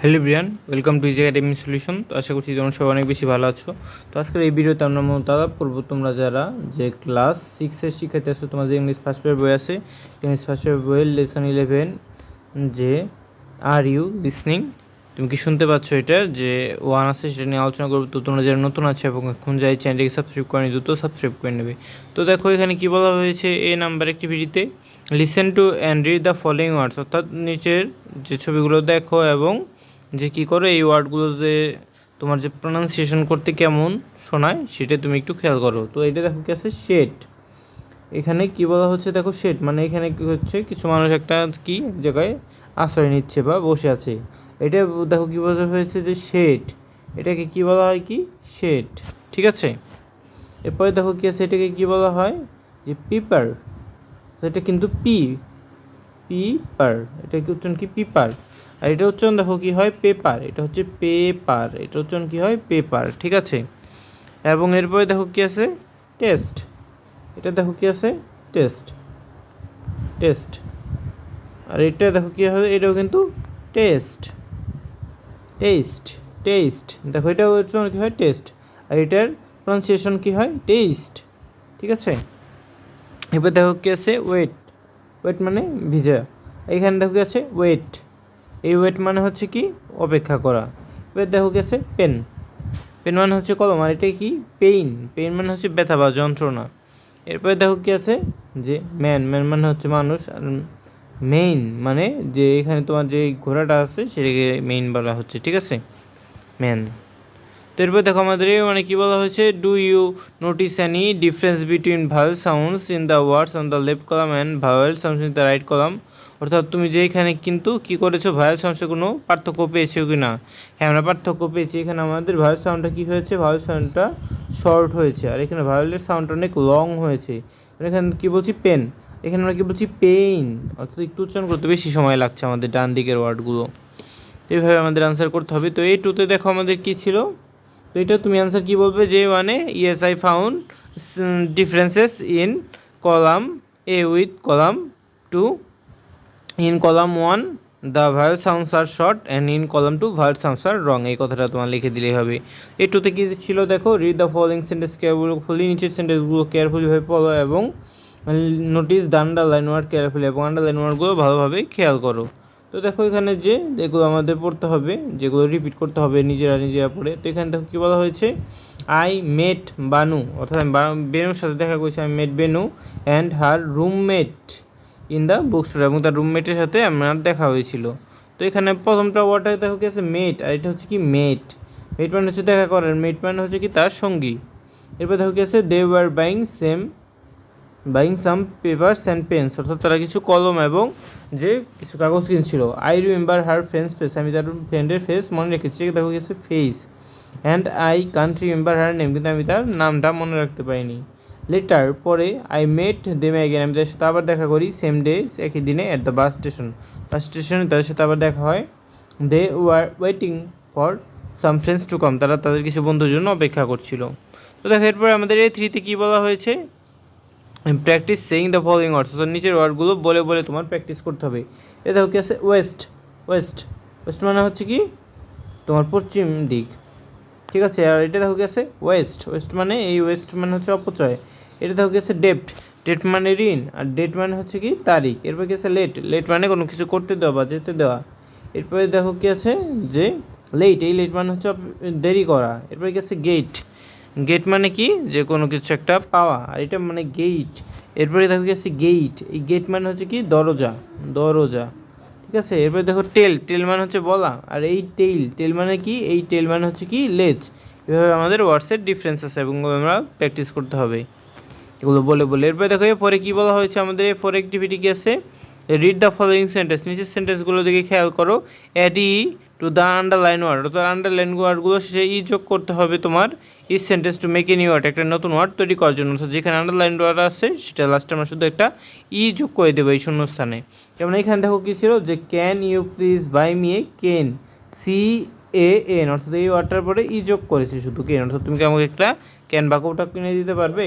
Hello Brian, welcome to easy academy solution. তো আশা করছি তোমরা সবাই অনেক বেশি ভালো আছো। তো আজকের এই ভিডিওতে আমরা মূলত আলাপ করব তোমরা যারা যে ক্লাস সিক্সের শিক্ষার্থী আছো, তোমাদের ইংলিশ ফার্স্ট পেয়ার বই আছে। ইংলিশ ফার্স্ট পেয়ার বইয়ের লেসন ইলেভেন যে আর ইউ লিসনিং তুমি কি শুনতে পাচ্ছ এটা? যে ওয়ান আছে, সেটা নিয়ে আলোচনা করব। তো তোমরা যারা নতুন আছে এবং এখন যাই চ্যানেলটিকে সাবস্ক্রাইব করে দ্রুত সাবস্ক্রাইব করে নেবে। তো দেখো, এখানে কি বলা হয়েছে এ নাম্বার একটি ভিডিওতে? Listen to and read the following words অর্থাৎ নিচের যে ছবিগুলো দেখো এবং যে কি করো এই ওয়ার্ডগুলো যে তোমার যে প্রোনাউন্সিয়েশন করতে কেমন শোনায়, সেটা তুমি একটু খেয়াল করো। তো এটা দেখো কি আছে? শেড এখানে কি বলা হচ্ছে? দেখো শেড মানে এখানে কি হচ্ছে? কিছু মানুষ একটা কি জায়গায় আশ্রয় নিচ্ছে বা বসে আছে। এটা দেখো কি বলা হয়েছে যে শেড এটাকে কি বলা হয় কি? শেড ঠিক আছে? এরপরে দেখো কি আছে? এটাকে কি বলা হয়? যে পিপার তো এটা কিন্তু পি পিপার এটা কি উচ্চারণ কি? পিপার আর এটা উচ্চারণ দেখো কি হয় পেপার এটা হচ্ছে পেপার এটা উচ্চারণ কি হয় পেপার ঠিক আছে? এবং এরপরে দেখো কি আছে? টেস্ট এটা দেখো কি আছে? টেস্ট টেস্ট আর এটা দেখো কি হবে এটাও কিন্তু টেস্ট টেস্ট টেস্ট দেখো এটা উচ্চারণ কি হয়? টেস্ট আর এটার প্রনাউন্সিয়েশন কি হয়? টেস্ট ঠিক আছে? এবার দেখো কি আছে? ওয়েট ওয়েট মানে ভিজা, এখানে দেখো কি আছে? ওয়েট এই ওয়েট মানে হচ্ছে কি? অপেক্ষা করা। এবার দেখো আছে পেন পেন মানে হচ্ছে কলম, আর এটা কি? পেইন পেইন মানে হচ্ছে ব্যথা বা যন্ত্রণা। এরপরে দেখো কি আছে? যে ম্যান ম্যান মানে হচ্ছে মানুষ, আর মেইন মানে যে এখানে তোমার যে ঘোড়াটা আছে, সেটাকে মেইন বলা হচ্ছে, ঠিক আছে? ম্যান তো এরপর দেখো আমাদের মানে কি বলা হয়েছে? Do you notice any difference between vowel sounds in the words on the left column and vowel sounds in the right column অর্থাৎ তুমি যে এখানে কিন্তু কি করেছ? ভাওয়েল সাউন্ডসে কোনো পার্থক্য পেয়েছ কি না? হ্যাঁ আমরা পার্থক্য পেয়েছি। এখানে আমাদের ভাওয়েল সাউন্ডটা কী হয়েছে? ভাওয়েল সাউন্ডটা শর্ট হয়েছে। আর এখানে ভাওয়েলের সাউন্ডটা অনেক লং হয়েছে। এখানে কি বলছি? পেন এখানে আমরা কি বলছি? পেইন অর্থাৎ একটু উচ্চারণ করতে বেশি সময় লাগছে আমাদের ডান দিকের ওয়ার্ডগুলো তো এইভাবে আমাদের আনসার করতে হবে। তো এই টুতে দেখো আমাদের কি ছিল? তো এটা তুমি আনসার কি বলবে? যে মানে yes I found differences in column A with column two in column one the vowel sounds are short and in column two vowel sounds are long এই কথাটা তোমার লিখে দিলেই হবে। এই টুতে কী ছিল? দেখো read the following sentence carefully নিচের সেন্টেন্সগুলো কেয়ারফুলিভাবে পড়ো এবং notice the underline word carefully এবং আন্ডারলাইন ওয়ার্ডগুলো ভালোভাবে খেয়াল করো। তো দেখো এখানে যে, যেগুলো আমাদের পড়তে হবে, যেগুলো রিপিট করতে হবে নিজেরা নিজেরা পড়ে। তো এখানে দেখো কী বলা হয়েছে? আই মেট বানু অর্থাৎ বেনুর সাথে দেখা করছি আমি met Benu and her roommate in the book store এবং তার রুমমেটের সাথে আমার দেখা হয়েছিল। তো এখানে প্রথমটা ওয়ার্ডটা দেখো কি আছে? মেট আর এটা হচ্ছে কি মেট মেট মানে হচ্ছে দেখা করার। মেট মানে হচ্ছে কি তার সঙ্গী। এরপর দেখো কি আছে? They were buying same buying some papers and pens অর্থাৎ তারা কিছু কলম এবং যে কিছু কাগজ কিনছিল। I remember her friends face আমি তার ফ্রেন্ডের ফেস মনে রেখেছি। দেখো গেছে face and I can't remember her name কিন্তু আমি তার নামটা মনে রাখতে পারিনি। লেটার পরে আই মেট দেম অ্যাগেন আমি তাদের সাথে আবার দেখা করি সেম ডে একই দিনে at the bus station bus স্টেশনে তাদের সাথে আবার দেখা হয়। They were waiting for some friends to come তারা তাদের কিছু বন্ধুর জন্য অপেক্ষা করছিল। তো দেখো, এরপরে আমাদের এই থ্রিতে কী বলা হয়েছে? Practice saying the following words অর্থাৎ নিচের ওয়ার্ডগুলো বলে বলে তোমার প্র্যাকটিস করতে হবে। এ দেখো কি আছে? ওয়েস্ট ওয়েস্ট ওয়েস্ট মানে হচ্ছে কি? তোমার পশ্চিম দিক। ঠিক আছে? আর এটা দেখো কি আছে? ওয়েস্ট ওয়েস্ট মানে এই ওয়েস্ট মানে হচ্ছে অপচয়। এটা দেখো আছে ডেপ্ট ডেট মানে ঋণ, আর ডেট মানে হচ্ছে কি তারিখ, এরপর আছে লেট লেট মানে কোনো কিছু করতে দেওয়া বা যেতে দেওয়া। এরপরে দেখো কি আছে যে লেট এই লেট মানে হচ্ছে দেরি করা। এরপরে কি আছে গেট গেট মানে কি যে কোনো কিছু একটা পাওয়া, আর এটা মানে গেট এরপরে দেখো কি আছে গেট এই গেট মানে হচ্ছে কি দরজা দরজা। ঠিক আছে? এরপরে দেখো টেল টেল মানে হচ্ছে বলা, আর এই টেল টেল মানে কি? এই টেল মানে হচ্ছে কি লেজ এভাবে আমাদের ওয়ার্ডসের ডিফারেন্স আছে এবং আমরা প্র্যাকটিস করতে হবে। এগুলো বলে বলে। এরপরে দেখো, এরপরে কী বলা হয়েছে আমাদের? ফোর অ্যাক্টিভিটি কি আছে? রিড দ্য ফলোয়িং সেন্টেন্স নিচের সেন্টেন্সগুলো দিকে খেয়াল করো। Add E to the underline word অর্থাৎ আন্ডারলাইন ওয়ার্ডগুলো শেষে ই যোগ করতে হবে তোমার E sentence to make a new word একটা নতুন ওয়ার্ড তৈরি করার জন্য। অর্থাৎ যেখানে আন্ডারলাইন ওয়ার্ড আছে, সেটা লাস্টে আমরা শুধু একটা ই যোগ করে দেবো এই শূন্যস্থানে। যেমন এখানে দেখো কী ছিল যে can you please buy me a cane C A N অর্থাৎ এই ওয়ার্ডটার পরে ই যোগ করেছি শুধু কেন অর্থাৎ তুমি কি আমাকে একটা ক্যান বাক্যটা কিনে দিতে পারবে?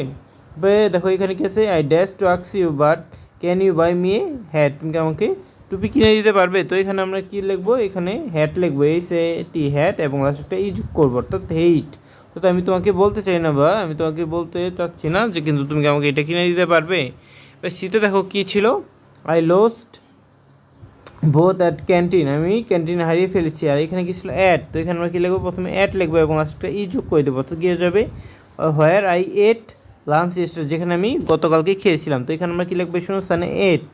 দেখো, এখানে কি আছে? I dash to আক্স you but can you buy me hat তুমি আমাকে টুপি কিনে দিতে পারবে? তো এখানে আমরা কি লিখব? এখানে হ্যাট লিখব। এই সে টি হ্যাট এবং লাস্ট একটা ই করব, অর্থাৎ হেইট তো আমি তোমাকে বলতে চাই না বা, আমি তোমাকে বলতে চাচ্ছি না যে কিন্তু তুমি আমাকে এটা কিনে দিতে পারবে? এবার শীতে দেখো কী ছিল? I lost both at canteen আমি ক্যান্টিনে হারিয়ে ফেলেছি, আর এখানে কি ছিল? অ্যাড তো এখানে আমরা কী লিখব? প্রথমে অ্যাড লিখব এবং লাস্টটা ই যোগ করে দেবো তো হয়ে যাবে? Where I ate lunch star যেখানে আমি গতকালকে খেয়েছিলাম। তো এখানে আমরা কী লিখব? স্থানে এট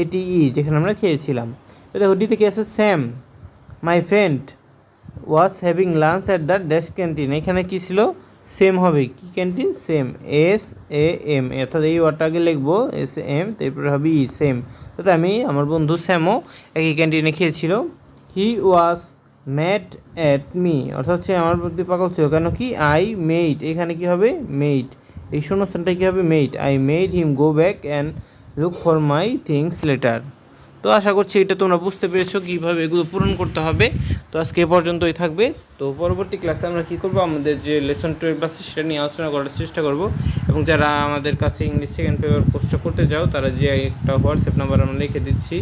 এটি ই যেখানে আমরা খেয়েছিলাম। তো দেখো ডিতে কি আছে? Sam my friend was having lunch at the dash canteen এখানে কী ছিল? সেম হবে। কি canteen same S A M অর্থাৎ এই ওয়ার্ডটা আগে লিখব এস এম তারপরে হবে ই সেম তাতে আমি, আমার বন্ধু স্যামও একই ক্যান্টিনে খেয়েছিল। He was mad at me অর্থাৎ সে আমার প্রতি পাগল ছিল। কেন কি? আই মেড এখানে কি হবে? মেড এই শূন্যস্থানটা কী হবে made I made him go back and look for my things later তো আশা করছি এটা তোমরা বুঝতে পেরেছ কীভাবে এগুলো পূরণ করতে হবে। তো আজকে এ পর্যন্তই থাকবে। তো পরবর্তী ক্লাসে আমরা কী করব? আমাদের যে লেসন টুয়েলভ আছে সেটা নিয়ে আলোচনা করার চেষ্টা করব। এবং যারা আমাদের কাছে ইংলিশ সেকেন্ড পেপার কোর্সটা করতে যাও তারা যে একটা হোয়াটসঅ্যাপ নাম্বার আমরা লিখে দিচ্ছি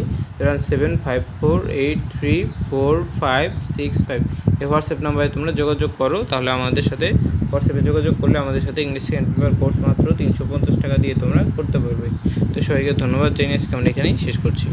seven five four eight three four five six five এই হোয়াটসঅ্যাপ নাম্বারে তোমরা যোগাযোগ করো, তাহলে আমাদের সাথে হোয়াটসঅ্যাপে যোগাযোগ করলে আমাদের সাথে ইংলিশ সেকেন্ড পেপার কোর্স মাত্র তিনশো পঞ্চাশ টাকা দিয়ে তোমরা করতে পারবে। তো সবাইকে ধন্যবাদ, জানিয়ে আজকে আমরা এখানেই শেষ করছি।